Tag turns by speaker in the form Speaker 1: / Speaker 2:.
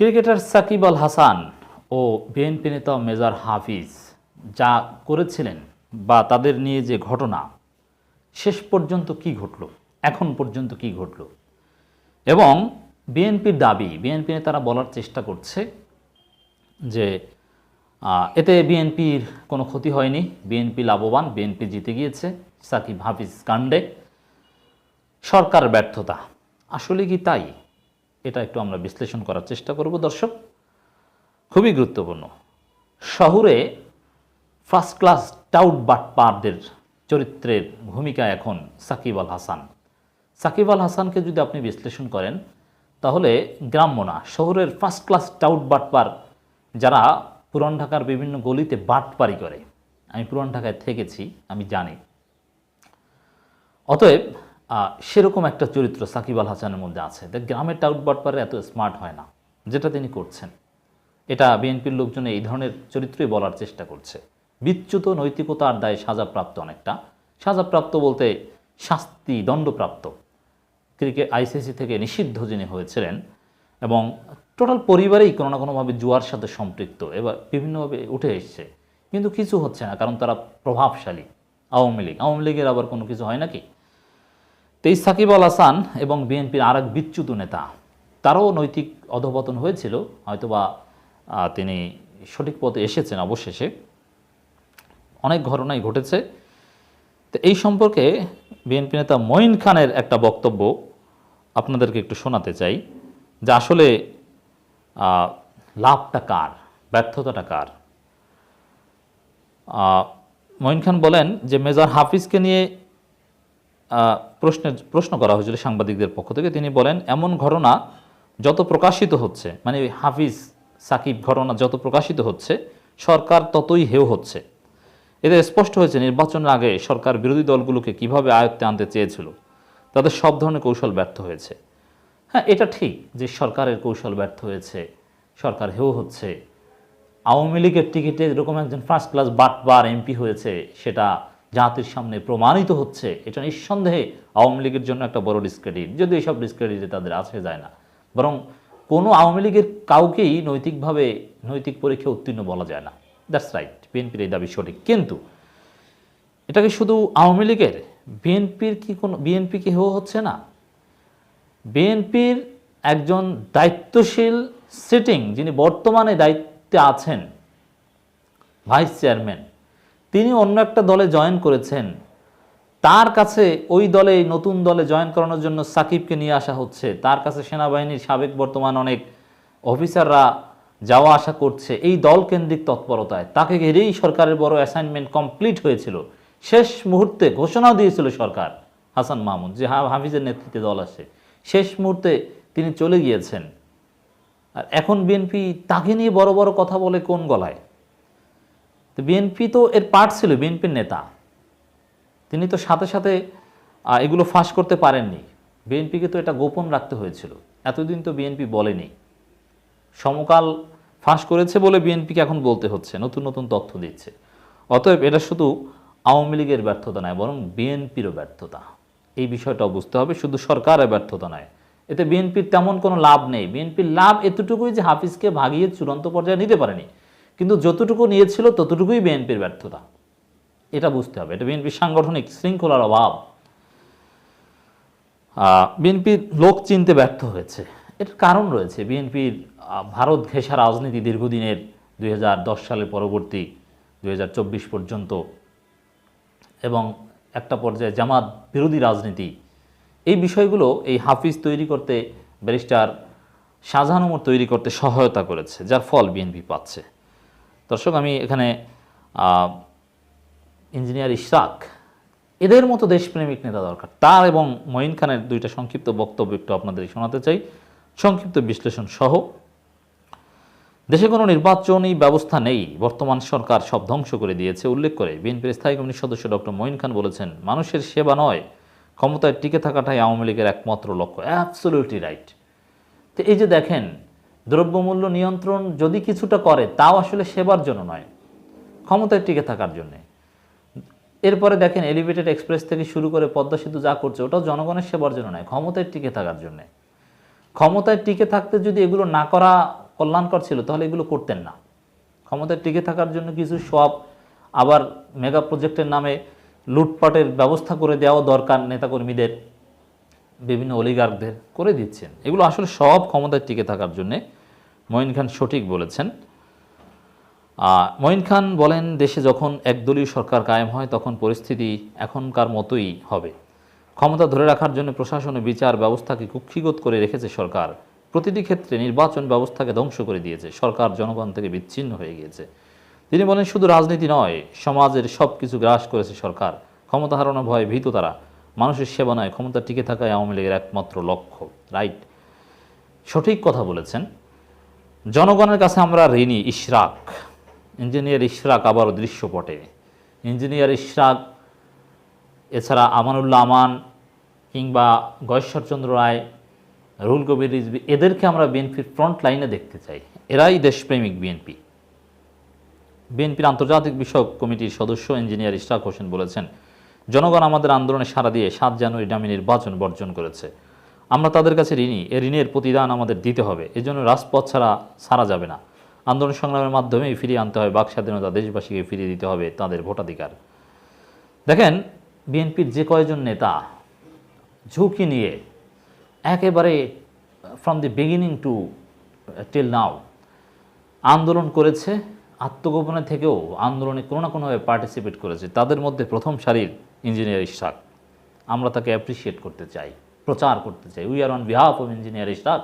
Speaker 1: Cricketer Shakib Al Hasan ও BNP নেতা major Hafiz যা করেছিলেন বা তাদের নিয়ে যে ঘটনা, শেষ পর্যন্ত কি ঘটল, এখন পর্যন্ত কি ঘটল? এবং বিএনপির দাবি, বিএনপি নেতারা বলার চেষ্টা করছে যে এতে বিএনপির কোনো ক্ষতি হয়নি, বিএনপি লাভবান, বিএনপি জিতে গিয়েছে, সাকিব হাফিজ কাণ্ডে, সরকার ব্যর্থতা। আসলে কি তাই? এটা একটু আমরা বিশ্লেষণ করার চেষ্টা করব, দর্শক। খুবই গুরুত্বপূর্ণ। শহরে ফার্স্ট ক্লাস টাউট বাটপারদের চরিত্রের ভূমিকা এখন সাকিব আল হাসান। সাকিব আল হাসানকে যদি আপনি বিশ্লেষণ করেন, তাহলে গ্রাম্য না, শহরের ফার্স্ট ক্লাস টাউট বাটপার যারা পুরান ঢাকার বিভিন্ন গলিতে বাটপারি করে। আমি পুরান ঢাকায় থেকেছি, আমি জানি। অতএব সেরকম একটা চরিত্র সাকিব আল হাসানের মধ্যে আছে। দেখ গ্রামের টাউট বাটপারে এত স্মার্ট হয় না, যেটা তিনি করছেন। এটা বিএনপির লোকজন এই ধরনের চরিত্রই বলার চেষ্টা করছে। বিচ্যুত নৈতিকতার দায়ে সাজাপ্রাপ্ত অনেকটা। সাজাপ্রাপ্ত বলতে শাস্তি দণ্ডপ্রাপ্ত। ক্রিকেট আইসিসি থেকে নিষিদ্ধ যিনি হয়েছিলেন এবং টোটাল পরিবারেই কোনো না কোনোভাবে জুয়ার সাথে সম্পৃক্ত। এবার বিভিন্নভাবে উঠে এসছে। কিন্তু কিছু হচ্ছে না, কারণ তারা প্রভাবশালী। আওয়ামী লীগ। আওয়ামী লীগের আবার কোনো কিছু হয় নাকি? তেইশ সাকিব আল হাসান এবং বিএনপির আর এক বিচ্যুত নেতা, তারও নৈতিক অধপতন হয়েছিল, হয়তোবা তিনি সঠিক পথে এসেছেন অবশেষে। অনেক ঘটনাই ঘটেছে। তো এই সম্পর্কে বিএনপি নেতা মঈন খানের একটা বক্তব্য আপনাদেরকে একটু শোনাতে চাই, যে আসলে লাভটা কার, ব্যর্থতাটা কার? মঈন খান বলেন যে, মেজর হাফিজকে নিয়ে প্রশ্নের প্রশ্ন করা হয়েছিল সাংবাদিকদের পক্ষ থেকে। তিনি বলেন, এমন ঘটনা যত প্রকাশিত হচ্ছে মানে হাফিজ সাকিব ঘটনা যত প্রকাশিত হচ্ছে, সরকার ততই হেউ হচ্ছে। এতে স্পষ্ট হয়েছে, নির্বাচনের আগে সরকার বিরোধী দলগুলোকে কীভাবে আয়ত্তে আনতে চেয়েছিল, তাদের সব ধরনের কৌশল ব্যর্থ হয়েছে। হ্যাঁ এটা ঠিক যে সরকারের কৌশল ব্যর্থ হয়েছে, সরকার হেউ হচ্ছে। আওয়ামী লীগের টিকিটে এরকম একজন ফার্স্ট ক্লাস বাটবার এমপি হয়েছে, সেটা জাতির সামনে প্রমাণিত হচ্ছে, এটা নিঃসন্দেহে আওয়ামী লীগের জন্য একটা বড় ডিসক্রেডিট যদি এইসব ডিসক্রেডিটে তাদের আসে যায় না। বরং কোনো আওয়ামী লীগের কাউকেই নৈতিকভাবে, নৈতিক পরীক্ষা উত্তীর্ণ বলা যায় না। দ্যাটস রাইট বিএনপির এই দাবি সঠিক। কিন্তু এটাকে শুধু আওয়ামী লীগের, বিএনপির কি কোনো, বিএনপি কি হচ্ছে না? বিএনপির একজন দায়িত্বশীল সিটিং যিনি বর্তমানে দায়িত্বে আছেন ভাইস চেয়ারম্যান তিনি অন্য একটা দলে জয়েন করেছেন। তার কাছে ওই দলে নতুন দলে জয়েন করানোর জন্য সাকিবকে নিয়ে আসা হচ্ছে। তার কাছে সেনাবাহিনীর সাবেক বর্তমান অনেক অফিসাররা যাওয়া আসা করছে এই দল কেন্দ্রিক তৎপরতায়। তাকে ঘিরেই সরকারের বড় অ্যাসাইনমেন্ট কমপ্লিট হয়েছিল। শেষ মুহূর্তে ঘোষণাও দিয়েছিল সরকার, হাসান মাহমুদ, যে হা- হাফিজের নেতৃত্বে দল আসে শেষ মুহূর্তে তিনি চলে গিয়েছেন। আর এখন বিএনপি তাকে নিয়ে বড় বড় কথা বলে কোন গলায়? তো বিএনপি তো এর পার্ট ছিল, বিএনপির নেতা। তিনি তো সাথে সাথে এগুলো ফাঁস করতে পারেননি। বিএনপিকে তো এটা গোপন রাখতে হয়েছিল। এতদিন তো বিএনপি বলেনি। সমকাল ফাঁস করেছে বলে বিএনপিকে এখন বলতে হচ্ছে, নতুন নতুন তথ্য দিচ্ছে। অতএব এটা শুধু আওয়ামী লীগের ব্যর্থতা নয়, বরং বিএনপিরও ব্যর্থতা। এই বিষয়টা বুঝতে হবে, শুধু সরকারের ব্যর্থতা নয়। এতে বিএনপির তেমন কোনো লাভ নেই। বিএনপির লাভ এতটুকুই যে হাফিজকে ভাগিয়ে চূড়ান্ত পর্যায়ে নিতে পারেনি। কিন্তু যতটুকু নিয়েছিল ততটুকুই বিএনপির ব্যর্থতা। এটা বুঝতে হবে। এটা বিএনপির সাংগঠনিক শৃঙ্খলার অভাব। বিএনপির লোক চিনতে ব্যর্থ হয়েছে। এটার কারণ রয়েছে বিএনপির ভারত ঘেঁষা রাজনীতি দীর্ঘদিনের দুই সালের পরবর্তী দুই হাজার চব্বিশ পর্যন্ত এবং একটা পর্যায়ে জামাত বিরোধী রাজনীতি। এই বিষয়গুলো এই হাফিজ তৈরি করতে, ব্যারিস্টার শাহজাহান তৈরি করতে সহায়তা করেছে, যার ফল বিএনপি পাচ্ছে। দর্শক, আমি এখানে ইঞ্জিনিয়ার ইশরাক, এদের মতো দেশপ্রেমিক নেতা দরকার। তার এবং মঈন খানের দুইটা সংক্ষিপ্ত বক্তব্য একটু আপনাদের শোনাতে চাই। সংক্ষিপ্ত বিশ্লেষণ সহ। দেশে কোনো নির্বাচনী ব্যবস্থা নেই। বর্তমান সরকার সব ধ্বংস করে দিয়েছে, উল্লেখ করে বিএনপির স্থায়ী কমিটির সদস্য ডক্টর মঈন খান বলেছেন, মানুষের সেবা নয়, ক্ষমতায় টিকে থাকাটাই আওয়ামী লীগের একমাত্র লক্ষ্য। অ্যাবসলিউটলি রাইট তো এই যে দেখেন দ্রব্যমূল্য নিয়ন্ত্রণ যদি কিছুটা করে, তাও আসলে সেবার জন্য নয়, ক্ষমতায় টিকে থাকার জন্যে। এরপরে দেখেন এলিভেটেড এক্সপ্রেস থেকে শুরু করে পদ্মা সেতু যা করছে, ওটাও জনগণের সেবার জন্য নয়, ক্ষমতায় টিকে থাকার জন্যে। ক্ষমতায় টিকে থাকতে যদি এগুলো না করা কল্যাণকর ছিল, তাহলে এগুলো করতেন না। ক্ষমতায় টিকে থাকার জন্য কিছু সব আবার মেগা প্রজেক্টের নামে লুটপাটের ব্যবস্থা করে দেওয়া দরকার নেতাকর্মীদের, বিভিন্ন অলিগার্কদের করে দিচ্ছেন। এগুলো আসলে সব ক্ষমতায় টিকে থাকার জন্যে মঈন খান সঠিক বলেছেন। মঈন খান বলেন, দেশে যখন একদলীয় সরকার কায়েম হয়, তখন পরিস্থিতি এখনকার মতোই হবে। ক্ষমতা ধরে রাখার জন্য প্রশাসন বিচার ব্যবস্থাকে কুক্ষিগত করে রেখেছে সরকার। প্রতিটি ক্ষেত্রে নির্বাচন ব্যবস্থাকে ধ্বংস করে দিয়েছে। সরকার জনগণ থেকে বিচ্ছিন্ন হয়ে গিয়েছে। তিনি বলেন, শুধু রাজনীতি নয়, সমাজের সব কিছু গ্রাস করেছে সরকার। ক্ষমতা হারানোর ভয়ে ভীত তারা। মানুষের সেবা নয় ক্ষমতা টিকে থাকাই আওয়ামী লীগের একমাত্র লক্ষ্য। রাইট? সঠিক কথা বলেছেন। জনগণের কাছে আমরা ঋণী, ইশরাক। ইঞ্জিনিয়ার ইশরাক আবারও দৃশ্যপটে। ইঞ্জিনিয়ার ইশরাক, এছাড়া আমানুল্লাহ আমান কিংবা গয়েশ্বরচন্দ্র রায় রুল কবির রিজবি এদেরকে আমরা বিএনপির ফ্রন্ট লাইনে দেখতে চাই। এরাই দেশপ্রেমিক বিএনপি। বিএনপির আন্তর্জাতিক বিষয়ক কমিটির সদস্য ইঞ্জিনিয়ার ইশরাক হোসেন বলেছেন, জনগণ আমাদের আন্দোলনে সাড়া দিয়ে সাত জানুয়ারি ডামি নির্বাচন বর্জন করেছে। আমরা তাদের কাছে ঋণী। এ ঋণের প্রতিদান আমাদের দিতে হবে। এজন্য রাজপথ ছাড়া সারা যাবে না। আন্দোলন সংগ্রামের মাধ্যমেই ফিরিয়ে আনতে হবে বাক স্বাধীনতা দেশবাসীকে ফিরিয়ে দিতে হবে তাদের ভোটাধিকার। দেখেন, বিএনপির যে কয়জন নেতা ঝুঁকি নিয়ে একেবারে from the beginning to till now আন্দোলন করেছে, আত্মগোপনে থেকেও আন্দোলনে কোনো না কোনোভাবে পার্টিসিপেট করেছে। তাদের মধ্যে প্রথম সারির ইঞ্জিনিয়ার ইশরাক আমরা তাকে অ্যাপ্রিসিয়েট করতে চাই। প্রচার করতে চাই। We are on behalf of engineer Ishraq